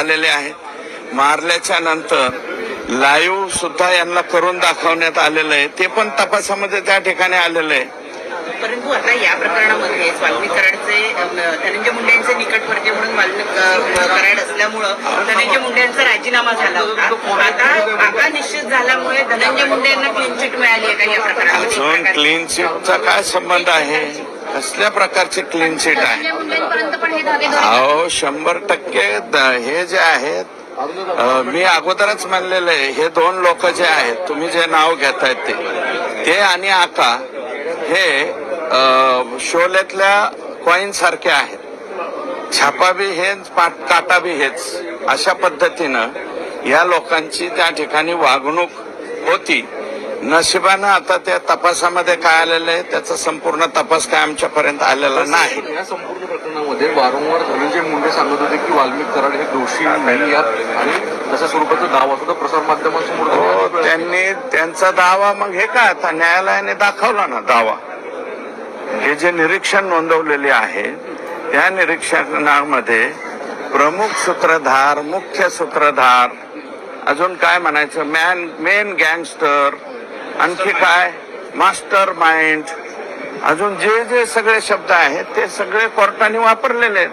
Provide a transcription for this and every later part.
झालेले आहेत. मारल्याच्या नंतर लाईव्ह सुद्धा यांना करून दाखवण्यात आलेलं आहे. ते पण तपासामध्ये त्या ठिकाणी आलेलं आहे. परंतु आता या प्रकरणामध्ये वाल्मिक कराडचे धनंजय मुंडे यांचे निकटवर्ती म्हणून कराड असल्यामुळं धनंजय मुंडे यांचा राजीनामा झाला होता. आता निश्चित झाल्यामुळे धनंजय मुंडे यांना क्लीन चिट मिळाली आहे का या अजून क्लीन चिटचा काय संबंध आहे? कसल्या प्रकारची क्लीन चिट आहे? हे अहो शंभर टक्के हे जे आहेत मी अगोदरच म्हणलेलं आहे हे दोन लोक जे आहेत तुम्ही जे नाव घेतायत ते ते आणि आका हे शोलेतल्या कॉईन सारखे आहेत. छापा बी हेच पाट- काटा बी हेच. अशा पद्धतीनं या लोकांची त्या ठिकाणी वागणूक होती. नशिबानं आता त्या तपासामध्ये काय आलेलं आहे त्याचा संपूर्ण तपास काय आमच्यापर्यंत आलेला नाही. या संपूर्ण प्रकरणामध्ये वारंवार धनंजय मुंडे सांगत होते की वाल्मिक कराड हे दोषी नाही यात आणि तशा स्वरूपाचा दावा सुद्धा प्रसार माध्यमांसमोर हो त्यांनी त्यांनी त्यांचा दावा मग हे काय आता न्यायालयाने दाखवला ना दावा? हे जे निरीक्षण नोंदवलेले आहे त्या निरीक्षणामध्ये प्रमुख सूत्रधार मुख्य सूत्रधार अजून काय म्हणायचं? मॅन मेन गँगस्टर आणखी काय? मास्टर माइंड अजून जे जे सगळे शब्द आहेत ते सगळे कोर्टाने वापरलेले आहेत.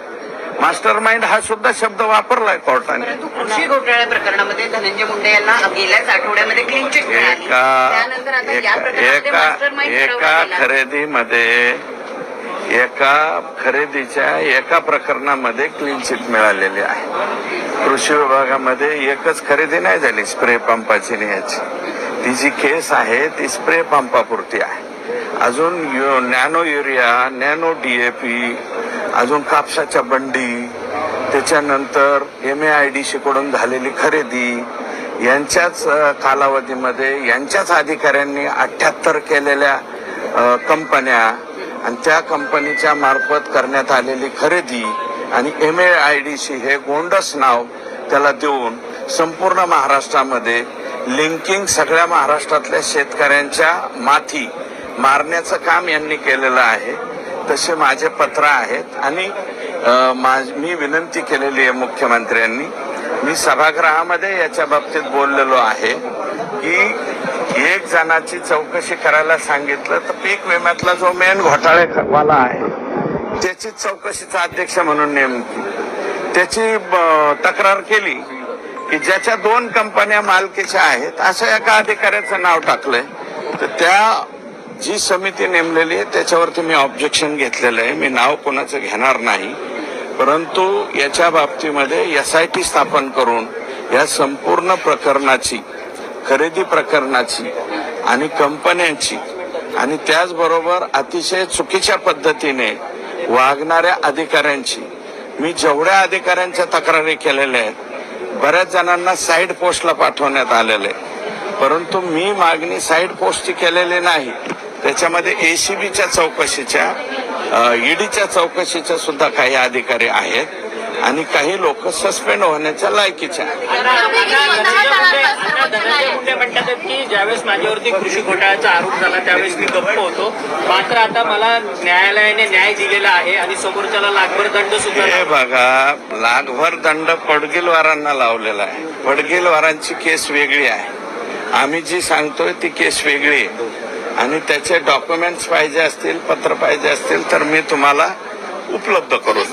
मास्टर माइंड हा सुद्धा शब्द वापरलाय कोर्टाने. कृषी घोटाळ्या प्रकरणामध्ये धनंजय मुंडे यांना गेल्याच आठवड्यामध्ये एका एका. खरेदीमध्ये एका खरेदीच्या एका प्रकरणामध्ये क्लीन चिट मिळालेली आहे. कृषी विभागामध्ये एकच खरेदी नाही झाली स्प्रे पंपाची याची ती जी केस आहे ती स्प्रे पंपापुरती आहे. अजून U- nano urea nano D A P अजून कापसाच्या बंडी त्याच्यानंतर एम ए आय डी कडून झालेली खरेदी यांच्याच कालावधीमध्ये यांच्याच अधिकाऱ्यांनी अठ्ठ्याहत्तर केलेल्या कंपन्या आणि त्या कंपनीच्या मार्फत करण्यात आलेली खरेदी आणि M A I D C हे गोंडस नाव त्याला देऊन संपूर्ण महाराष्ट्रामध्ये लिंकिंग सगळ्या महाराष्ट्रातल्या शेतकऱ्यांच्या माथी मारण्याचं काम यांनी केलेलं आहे. तसे माझे पत्र आहेत आणि मी विनंती केलेली आहे मुख्यमंत्र्यांनी. मी सभागृहामध्ये याच्या बाबतीत बोललेलो आहे की एक जणाची चौकशी करायला सांगितलं तर पीक विम्यातला जो मेन घोटाळेवाला आहे त्याची चौकशीचा अध्यक्ष म्हणून नेमकी त्याची तक्रार केली. की ज्याच्या दोन कंपन्या मालकीच्या आहेत असं एका अधिकाऱ्याचं नाव टाकलंय. तर त्या जी समिती नेमलेली आहे त्याच्यावरती मी ऑब्जेक्शन घेतलेलं आहे. मी नाव कोणाचं घेणार नाही. परंतु याच्या बाबतीमध्ये एस आय टी स्थापन करून या संपूर्ण प्रकरणाची खरेदी प्रकरणाची आणि कंपन्यांची आणि त्याचबरोबर अतिशय चुकीच्या पद्धतीने वागणाऱ्या अधिकाऱ्यांची मी जेवढ्या अधिकाऱ्यांच्या तक्रारी केलेल्या आहेत बऱ्याच जणांना साईड पोस्टला पाठवण्यात आलेलं. आहे परंतु मी मागणी साईड पोस्टची केलेली नाही. त्याच्यामध्ये एसीबीच्या चौकशीच्या ईडीच्या चौकशीच्या सुद्धा काही अधिकारी आहेत. आणि काही लोक सस्पेंड होण्याच्या लायकीचे म्हणतात की ज्यावेळेस माझ्यावरती कृषी घोटाळ्याचा आरोप झाला त्यावेळेस मी गप्प होतो मात्र आता मला न्यायालयाने न्याय दिलेला आहे आणि समोरच्याला लाखभर दंड सुद्धा हे बघा लाखभर दंड पडगिलवारांना लावलेला आहे. पडगिलवारांची केस वेगळी आहे. आम्ही जी सांगतोय ती केस वेगळी आहे. आणि त्याचे डॉक्युमेंट्स पाहिजे असतील पत्र पाहिजे असतील तर मी तुम्हाला उपलब्ध करून.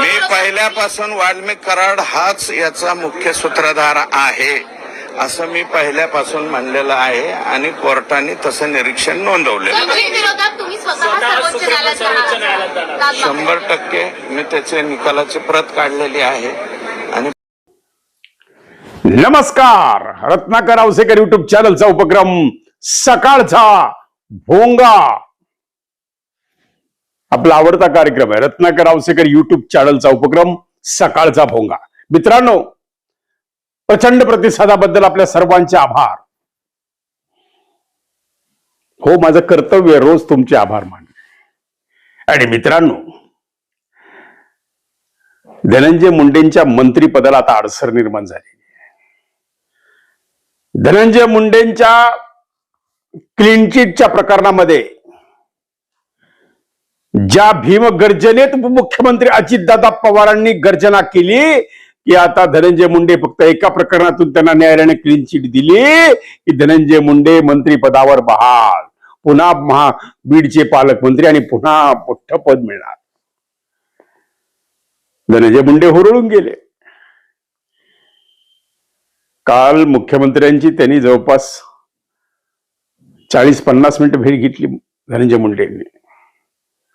मी पहिल्यापासून वाल्मिक कराड हाच याचा मुख्य सूत्रधार आहे असं मी पहिल्यापासून म्हणलेलं आहे आणि कोर्टाने तसं निरीक्षण नोंदवलेलं. शंभर टक्के मी त्याचे निकालाची प्रत काढलेली आहे. नमस्कार. रत्नाकर आवसेकर युट्यूब चॅनलचा उपक्रम सकाळचा भोंगा. आपला आवडता कार्यक्रम आहे. रत्नाकर आवसेकर युट्यूब चॅनलचा उपक्रम सकाळचा भोंगा. मित्रांनो प्रचंड प्रतिसादाबद्दल आपल्या सर्वांचे आभार. हो माझं कर्तव्य रोज तुमचे आभार मानणे. आणि मित्रांनो धनंजय मुंडेंच्या मंत्रीपदाला आता अडसर निर्माण झाली. धनंजय मुंडेंच्या क्लीन चिटच्या प्रकरणामध्ये ज्या भीम गर्जनेत मुख्यमंत्री अजितदादा पवारांनी गर्जना केली की आता धनंजय मुंडे फक्त एका प्रकरणातून त्यांना न्यायालयाने क्लीन चिट दिली की धनंजय मुंडे मंत्रीपदावर बहाल. पुन्हा महा बीडचे पालकमंत्री आणि पुन्हा मोठं पद मिळणार. धनंजय मुंडे हुरळून गेले. काल मुख्यमंत्र्यांची त्यांनी जवळपास चाळीस पन्नास मिनिटं भेट घेतली धनंजय मुंडे यांनी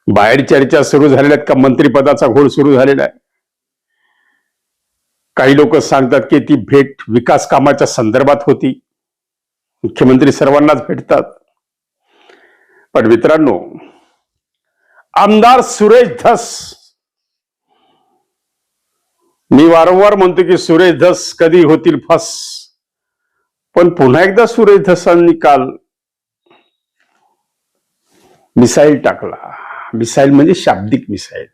बाहेर चर्चा सुरू झालेल्या आहेत का? मंत्रिपदाचा घोळ सुरू झालेला आहे. काही लोक सांगतात की ती भेट विकास कामाच्या संदर्भात होती. मुख्यमंत्री सर्वांनाच भेटतात. पण मित्रांनो आमदार सुरेश धस मी वारंवार म्हणतो की सुरेश धस कधी होतील फस. पण पुन्हा एकदा सुरेश धसांनी काल मिसाईल टाकला. मिसाईल म्हणजे शाब्दिक मिसाईल.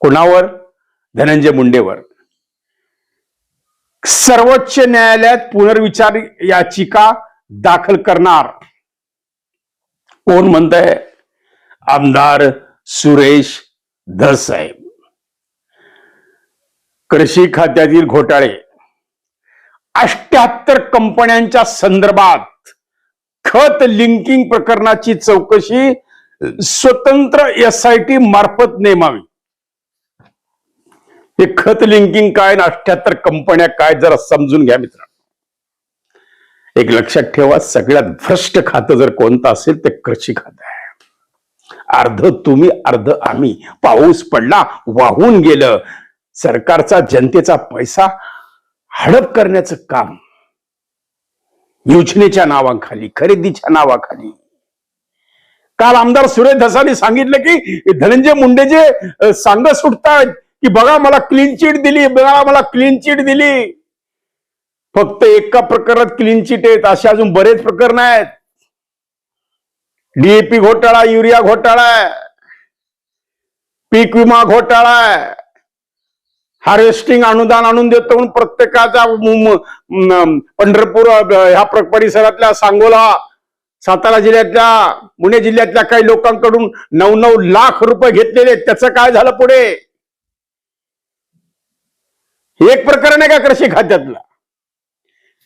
कोणावर? धनंजय मुंडेवर. सर्वोच्च न्यायालयात पुनर्विचार याचिका दाखल करणार. कोण म्हणतंय? आमदार सुरेश धस साहेब. कृषी खात्यातील घोटाळे. अष्ट्याहत्तर कंपन्यांच्या संदर्भात खत लिंकिंग प्रकरणाची चौकशी स्वतंत्र एस आय टी मार्फत नेमावी. हे खत लिंकिंग काय अठ्याहत्तर कंपन्या काय जरा समजून घ्या मित्रांनो. एक लक्षात ठेवा सगळ्यात भ्रष्ट खातं जर कोणतं असेल ते कृषी खातं आहे. अर्ध तुम्ही अर्ध आम्ही. पाऊस पडला वाहून गेलं. सरकारचा जनतेचा पैसा हडप करण्याचं काम योजनेच्या नावाखाली खरेदीच्या नावाखाली. काल आमदार सुरेश धसाने सांगितलं की धनंजय मुंडे जे अ, सांगत सुटतात की बघा मला क्लीन चिट दिली बघा मला क्लीन चिट दिली. फक्त एका प्रकारात क्लीन चिट आहेत असे अजून बरेच प्रकरण आहेत. डीएपी घोटाळा युरिया घोटाळा पीक विमा घोटाळा आहे. हार्वेस्टिंग अनुदान आणून देतो म्हणून प्रत्येकाचा पंढरपूर ह्या परिसरातल्या सांगोला सातारा जिल्ह्यातल्या पुणे जिल्ह्यातल्या काही लोकांकडून नऊ नऊ लाख रुपये घेतलेले त्याचं काय झालं पुढे? एक प्रकरण आहे का कृषी खात्यातला?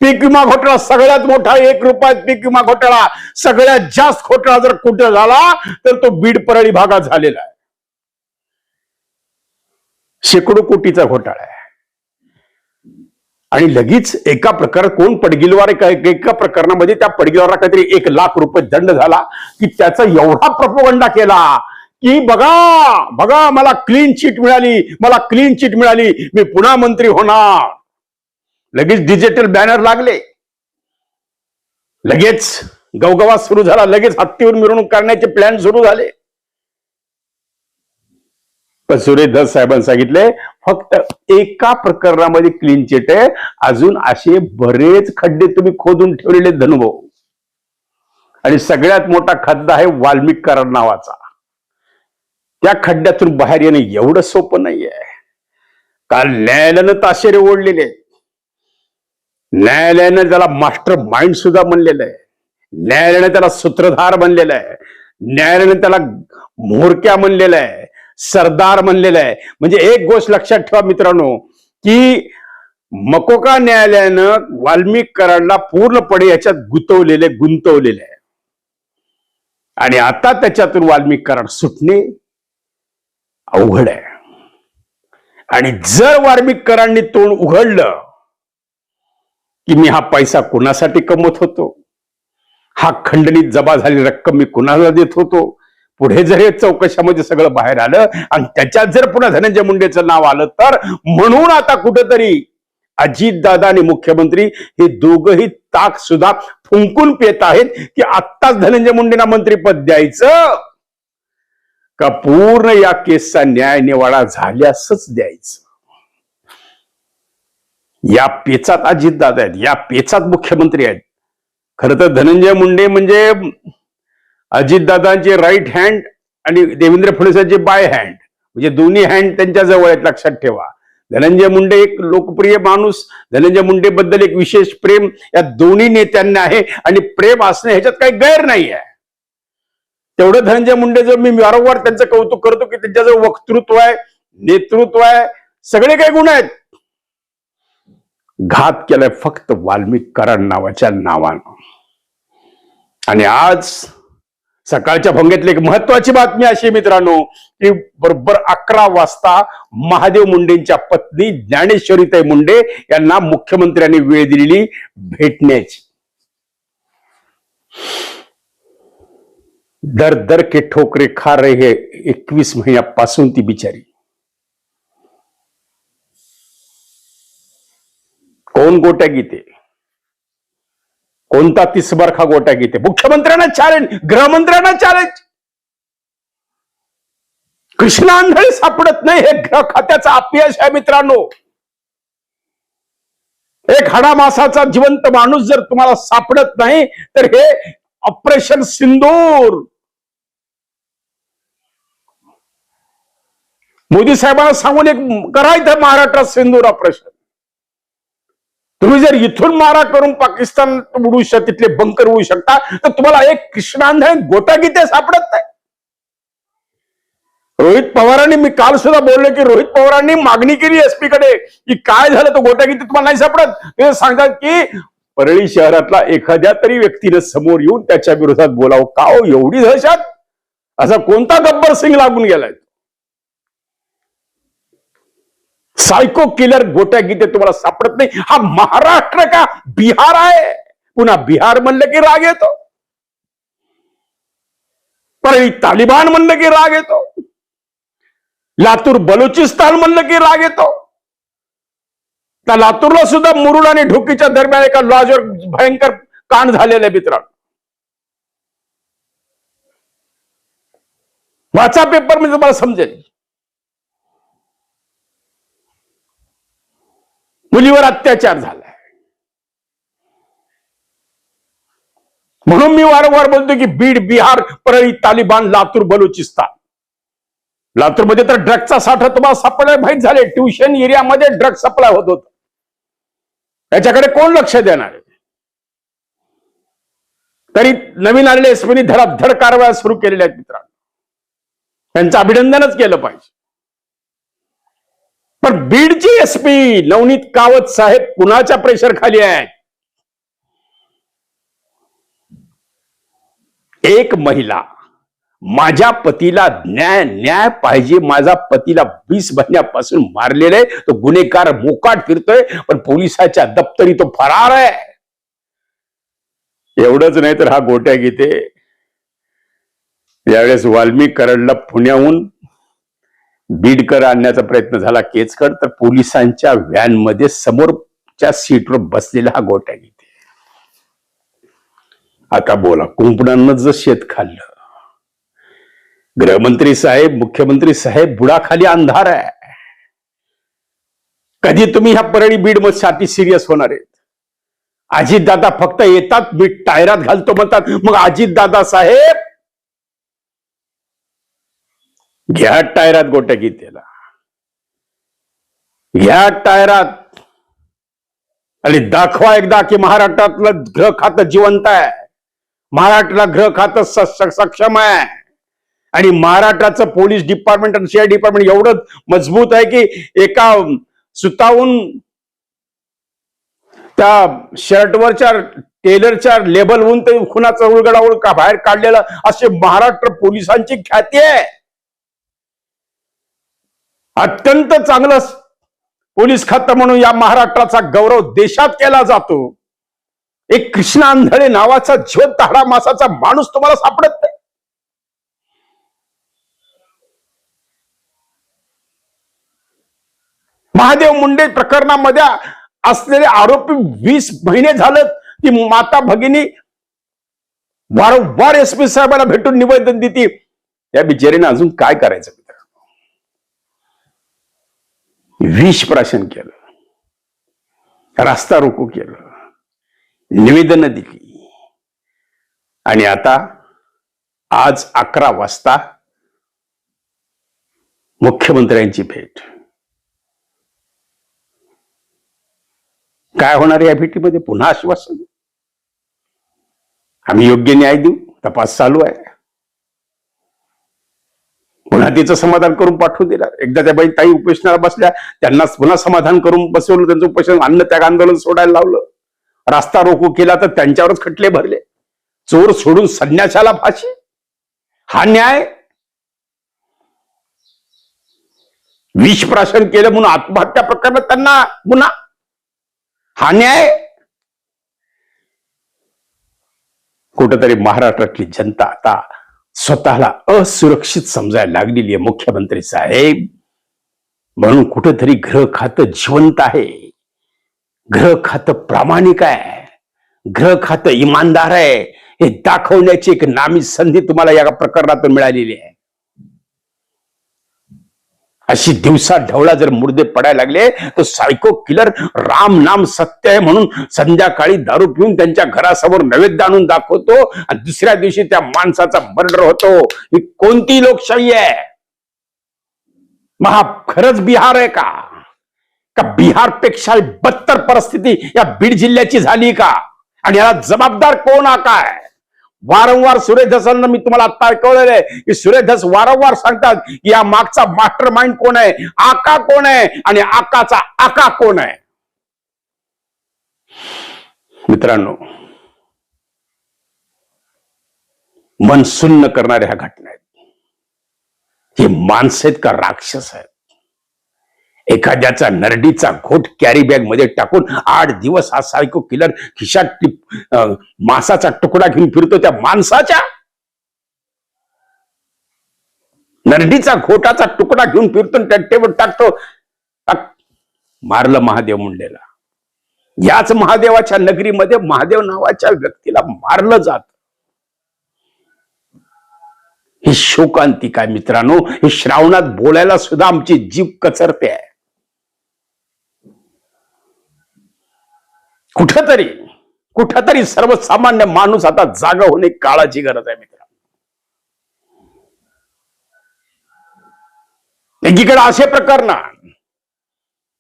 पीक विमा घोटाळा सगळ्यात मोठा एक रुपयात पीक विमा घोटाळा. सगळ्यात जास्त घोटाळा जर कुठे झाला तर तो बीड परळी भागात झालेला आहे. शेकडो कोटीचा घोटाळा आहे. आणि लगेच एका प्रकार कोण पडगिलवार एका प्रकरणामध्ये त्या पडगिलवारा काहीतरी एक लाख रुपये दंड झाला की त्याचा एवढा प्रपोगंडा केला की बघा बघा मला क्लीन चिट मिळाली मला क्लीन चिट मिळाली मी पुन्हा मंत्री होणार. लगेच डिजिटल बॅनर लागले. लगेच गवगवा सुरू झाला लगेच हत्तीवर मिरवणूक करण्याचे प्लॅन सुरू झाले. सुरेश साहेबांनी सांगितले फक्त एका प्रकरणामध्ये क्लीन चिट आहे. अजून असे बरेच खड्डे तुम्ही खोदून ठेवलेले धनुभाऊ. आणि सगळ्यात मोठा खड्डा आहे वाल्मिक करार नावाचा. त्या खड्ड्यातून बाहेर येणं एवढं सोपं नाहीये. काल न्यायालयानं ताशेरे ओढलेले न्यायालयानं त्याला मास्टर माइंड सुद्धा म्हणलेलं आहे. न्यायालयानं त्याला सूत्रधार म्हणलेलं आहे. न्यायालयानं त्याला म्होरक्या म्हणलेलं आहे. सरदार म्हणलेलं आहे. म्हणजे एक गोष्ट लक्षात ठेवा मित्रांनो की मकोका न्यायालयानं वाल्मिक कराडला पूर्णपणे याच्यात गुंतवलेले गुंतवलेले आहे. आणि आता त्याच्यातून वाल्मिक कराड सुटणे अवघड आहे. आणि जर वाल्मिक कराडनी तोंड उघडलं की मी हा पैसा कुणासाठी कमवत होतो? हा खंडणीत जमा झालेली रक्कम मी कुणाला देत होतो? पुढे जर हे चौकशामध्ये सगळं बाहेर आलं आणि त्याच्यात जर पुन्हा धनंजय मुंडेचं नाव आलं तर म्हणून आता कुठंतरी अजितदादा आणि मुख्यमंत्री हे दोघही ताक सुद्धा फुंकून पेत आहेत की आत्ताच धनंजय मुंडेंना मंत्रीपद द्यायचं. का पूर्ण या केसचा न्याय निवाडा झाल्यासच द्यायचं. या पेचात अजितदादा आहेत या पेचात मुख्यमंत्री आहेत. खरं तर धनंजय मुंडे म्हणजे अजितदादांचे राईट हँड आणि देवेंद्र फडणवीसांचे बाय हँड म्हणजे दोन्ही हँड त्यांच्या जवळ आहेत लक्षात ठेवा. धनंजय मुंडे एक लोकप्रिय माणूस धनंजय मुंडे बद्दल एक विशेष प्रेम या दोन्ही नेत्यांना आहे आणि प्रेम असणं ह्याच्यात काही गैर नाही आहे तेवढं धनंजय मुंडेचं मी वारंवार त्यांचं कौतुक करतो की त्यांच्याजवळ वक्तृत्व आहे नेतृत्व आहे सगळे काही गुण आहेत. घात केलाय फक्त वाल्मिक कराड नावाच्या नावानं. आणि आज सकाळच्या भंगेतली एक महत्वाची बातमी अशी मित्रांनो की बरोबर अकरा वाजता महादेव मुंडेंच्या पत्नी ज्ञानेश्वरीताई मुंडे यांना मुख्यमंत्र्यांनी वेळ दिलेली भेटण्याची. दर दर के ठोकरे खा रहे हे एकवीस महिन्यापासून ती बिचारी. कोण गोट्या गीते कोणता तिसबरखा गोट्या गीते मुख्यमंत्र्यांना चॅलेंज गृहमंत्र्यांना चॅलेंज कृष्णांधळी सापडत नाही हे ग्रह खात्याचं अपयश आहे मित्रांनो. एक हाडामासाचा जिवंत माणूस जर तुम्हाला सापडत नाही तर हे ऑपरेशन सिंदूर. मोदी साहेबांना सांगून एक करायचं महाराष्ट्रात सिंदूर ऑपरेशन तुम्ही जर इथून मारा करून पाकिस्तान उडू शकता तिथले बंकर उडू शकता तर तुम्हाला एक कृष्णांध गोटा गीते सापडत नाही. रोहित पवारांनी मी काल सुद्धा बोललो की रोहित पवारांनी मागणी केली एसपी कडे की काय झालं तो गोटा गीते तुम्हाला नाही सापडत? ते सांगतात की परळी शहरातला एखाद्या तरी व्यक्तीनं समोर येऊन त्याच्या विरोधात बोलावं. का हो? एवढी दहशत? असा कोणता गब्बर सिंग लागून गेलाय? सायको किलर गोट्या गीते तुम्हाला सापडत नाही. हा महाराष्ट्र का बिहार आहे? पुन्हा बिहार म्हणलं की राग येतो. परळी तालिबान म्हणलं की राग येतो. लातूर बलुचिस्तान म्हणलं की राग येतो. त्या लातूरला सुद्धा मुरुड आणि ढोकीच्या दरम्यान एका लॉजवर भयंकर कांड झालेलं आहे मित्रांनो. वाचा पेपर मी तुम्हाला समजेल. मुलीवर अत्याचार झालाय. म्हणून मी वारंवार बोलतो की बीड बिहार परळी तालिबान लातूर बलुचिस्तान. लातूरमध्ये तर ड्रगचा साठा तुम्हाला सप्लाय माहीत झाले ट्युशन एरियामध्ये ड्रग सप्लाय होत होत. त्याच्याकडे कोण लक्ष देणार आहे? तरी नवीन आलेले एसपीनी धडाधड कारवाया सुरू केलेल्या आहेत मित्रांनो. त्यांचं अभिनंदनच केलं पाहिजे. पण बीडची एसपी नवनीत कावत साहेब कुणाच्या प्रेशर खाली आहेत? एक महिला माझ्या पतीला न्याय न्याय पाहिजे माझ्या पतीला वीस महिन्यापासून मारलेला आहे तो गुन्हेगार मोकाट फिरतोय पण पोलिसाच्या दप्तरी तो फरार आहे. एवढंच नाही तर हा गोट्या गीते यावेळेस वाल्मिक करडला पुण्याहून बीडकर आणण्याचा प्रयत्न झाला केचकर तर पोलिसांच्या व्हॅनमध्ये समोरच्या सीटवर बसलेला हा गोट्या घेते. आता बोला कुंपणांना जर शेत खाल्लं गृहमंत्री साहेब मुख्यमंत्री साहेब बुडाखाली अंधार आहे. कधी तुम्ही ह्या परळी बीडसाठी सिरियस होणार आहेत? अजितदादा फक्त येतात मी टायरात घालतो म्हणतात. मग अजितदादा साहेब घ्या टायरात गोट्या गीतेला घ्या टायरात. आणि दाखवा एकदा की महाराष्ट्रातलं ग्रह खातं जिवंत आहे. महाराष्ट्राला ग्रह खातं स- सक्षम आहे. आणि महाराष्ट्राचं पोलीस डिपार्टमेंट आणि सीआय डिपार्टमेंट एवढं मजबूत आहे की एका सुताहून त्या शर्टवरच्या टेलरच्या लेबलहून ते खुनाचा उलगडा उलका बाहेर काढलेला असे महाराष्ट्र पोलिसांची ख्याती आहे. अत्यंत चांगलं पोलीस खातं म्हणून या महाराष्ट्राचा गौरव देशात केला जातो. एक कृष्ण आंधळे नावाचा जिवंत हाडा मासाचा माणूस तुम्हाला सापडत नाही. महादेव मुंडे प्रकरणामध्ये असलेले आरोपी वीस महिने झालं ती माता भगिनी वारंवार एस पी साहेबांना भेटून निवेदन देते या बिचारीने अजून काय करायचं मित्रांनो विष प्राशन केलं. रास्ता रोको केलं. निवेदनं दिली. आणि आता आज अकरा वाजता मुख्यमंत्र्यांची भेट. काय होणार या भेटीमध्ये? पुन्हा आश्वासन. आम्ही योग्य न्याय देऊ. तपास चालू आहे. जातीचं समाधान करून पाठवून दिलं एकदा त्या बाई ताई उपोषणाला बसल्या त्यांना पुन्हा समाधान करून बसवलं त्यांचं उपोषण अन्न त्याग आंदोलन सोडायला लावलं. रास्ता रोको केला तर त्यांच्यावरच खटले भरले. चोर सोडून संन्याशाला फाशी. हा न्याय विषप्राशन केलं म्हणून आत्महत्या प्रकरणात त्यांना गुन्हा. हा न्याय कुठंतरी महाराष्ट्रातली जनता आता स्वतःला असुरक्षित समजायला लागलेली आहे मुख्यमंत्री साहेब. म्हणून कुठंतरी ग्रह खातं जिवंत आहे. ग्रह खातं प्रामाणिक आहे. ग्रह खातं इमानदार आहे. हे दाखवण्याची एक नामी संधी तुम्हाला या प्रकरणातून मिळालेली आहे. अशी दिवसा ढवळा जर मुर्दे पडायला लागले तर सायको किलर राम नाम सत्य आहे म्हणून संध्याकाळी दारू पिऊन त्यांच्या घरासमोर नैवेद्य आणून दाखवतो आणि दुसऱ्या दिवशी त्या माणसाचा मर्डर होतो. ही कोणती लोकशाही आहे? महा खरंच बिहार आहे का? का बिहारपेक्षा बत्तर परिस्थिती या बीड जिल्ह्याची झाली का? आणि याला जबाबदार कोण हा काय वारंवार सुरेश धसांना मी तुम्हाला आता ऐकवलेलं आहे की सुरेश धस वारंवार सांगतात की या मागचा मास्टर माइंड कोण आहे? आका कोण आहे? आणि आकाचा आका कोण आहे? मित्रांनो मन सुन्न करणाऱ्या ह्या घटना आहेत. हे माणस आहेत का राक्षस आहेत? एखाद्याचा नरडीचा घोट कॅरी बॅगमध्ये टाकून आठ दिवस हा सायको किलर खिशात टिप मांसाचा तुकडा घेऊन फिरतो त्या माणसाच्या. नरडीचा घोटाचा तुकडा घेऊन फिरतो आणि टेबल टाकतो. मारलं महादेव मुंडेला. याच महादेवाच्या नगरीमध्ये महादेव नावाच्या व्यक्तीला मारलं जात. ही शोकांतिक आहे मित्रांनो हे श्रावणात बोलायला सुद्धा आमची जीव कचरते. आहे कुठंतरी कुठंतरी सर्वसामान्य माणूस आता जागा होणे काळाची गरज आहे मित्र एकीकडे असे प्रकरण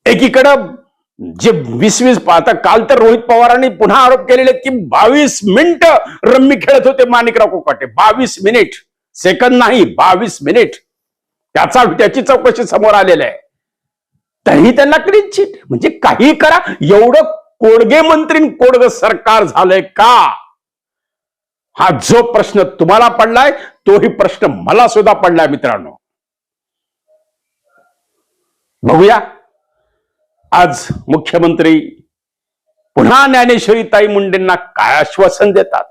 एकीकडं जे वीस वीस आता काल तर रोहित पवारांनी पुन्हा आरोप केलेले की बावीस मिनिट रम्मी खेळत होते माणिकराव कोकाटे. बावीस मिनिट. सेकंद नाही बावीस मिनिट. त्याचा त्याची चौकशी समोर आलेली आहे. तरीही त्यांना क्लीन चिट म्हणजे काही करा एवढं कोडगे मंत्री कोडग सरकार झालंय का? हा जो प्रश्न तुम्हाला पडलाय तोही प्रश्न मला सुद्धा पडलाय मित्रांनो. बघूया. आज मुख्यमंत्री पुन्हा ज्ञानेश्वरी ताई मुंडेंना काय आश्वासन देतात?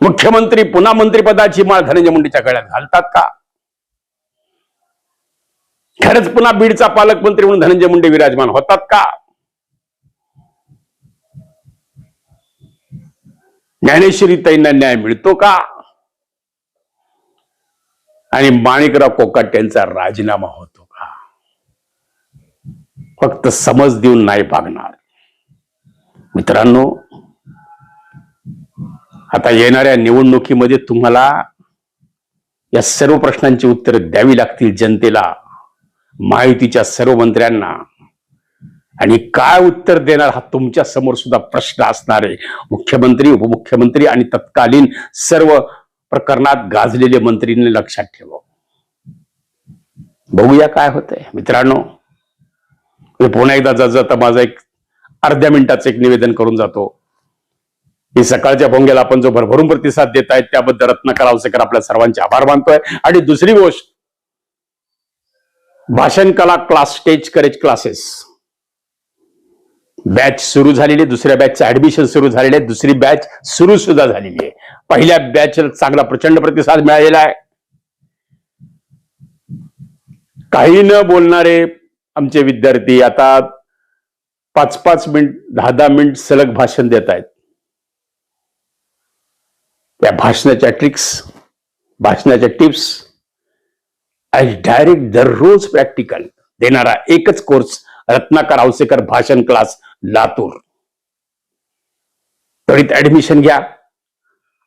मुख्यमंत्री पुन्हा मंत्रिपदाची माळ धनंजय मुंडेच्या गळ्यात घालतात का? खरंच पुन्हा बीडचा पालकमंत्री म्हणून धनंजय मुंडे विराजमान होतात का? ज्ञानेश्वरी ताईंना न्याय मिळतो का? आणि माणिकराव कोकाट यांचा राजीनामा होतो का? फक्त समज देऊन नाही भागणार मित्रांनो आता येणाऱ्या निवडणुकीमध्ये तुम्हाला या सर्व प्रश्नांची उत्तरे द्यावी लागतील जनतेला. माहितीच्या सर्व मंत्र्यांना. आणि काय उत्तर देणार हा तुमच्यासमोर सुद्धा प्रश्न असणार. आहे मुख्यमंत्री उपमुख्यमंत्री आणि तत्कालीन सर्व प्रकरणात गाजलेले मंत्रीने लक्षात ठेवा. बघूया काय होतंय. मित्रांनो मी पुन्हा एकदा जात जाता माझा एक अर्ध्या मिनिटाचं एक निवेदन करून जातो. ही सकाळच्या भोंग्याला आपण जो भरभरून प्रतिसाद देत आहेत त्याबद्दल रत्नाकर आवसेकर आपल्या सर्वांचे आभार मानतोय. आणि दुसरी गोष्ट भाषण कला class stage courage classes batch सुरू झालेली दुसऱ्या बॅचचं ऍडमिशन सुरू झालेले दुसरी बॅच सुरू सुद्धा झालेली आहे. पहिल्या बॅच चांगला प्रचंड प्रतिसाद मिळालेला आहे. काही न बोलणारे आमचे विद्यार्थी आता पाच पाच मिनिट दहा दहा मिनिट सलग भाषण देत आहेत. त्या भाषणाच्या ट्रिक्स भाषणाच्या टिप्स डायरेक्ट दररोज प्रॅक्टिकल देणारा एकच कोर्स रत्नाकर आवसेकर भाषण क्लास लातूर. त्वरित ऍडमिशन घ्या.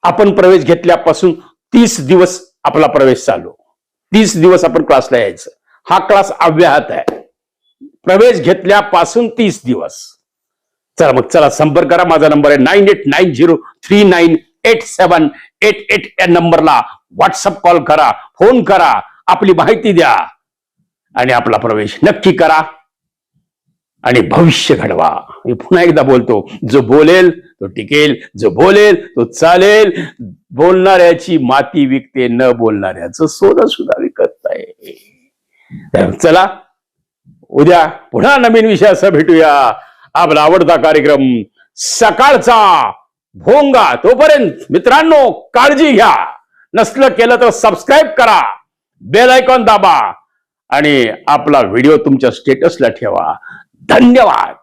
आपण प्रवेश घेतल्यापासून तीस दिवस आपला प्रवेश चालू. तीस दिवस आपण क्लासला यायचं. हा क्लास अव्याहत आहे. प्रवेश घेतल्यापासून तीस दिवस. चला मग चला संपर्क करा. माझा नंबर आहे nine eight nine zero three nine eight seven eight eight या नंबरला व्हॉट्सअप कॉल करा. फोन करा. आपली माहिती द्या आणि आपला प्रवेश नक्की करा आणि भविष्य घडवा. मी पुन्हा एकदा बोलतो जो बोलेल तो टिकेल जो बोलेल तो चालेल. बोलणाऱ्याची माती विकते न बोलणाऱ्याचं सोनं सुद्धा विकत नाही. चला उद्या पुन्हा नवीन विषयासह भेटूया. आपला आवडता कार्यक्रम सकाळचा भोंगा. तोपर्यंत मित्रांनो काळजी घ्या. नसलं केलं तर सबस्क्राईब करा. बेल आयकॉन दाबा आणि आपला व्हिडिओ तुमच्या स्टेटसला ठेवा. धन्यवाद.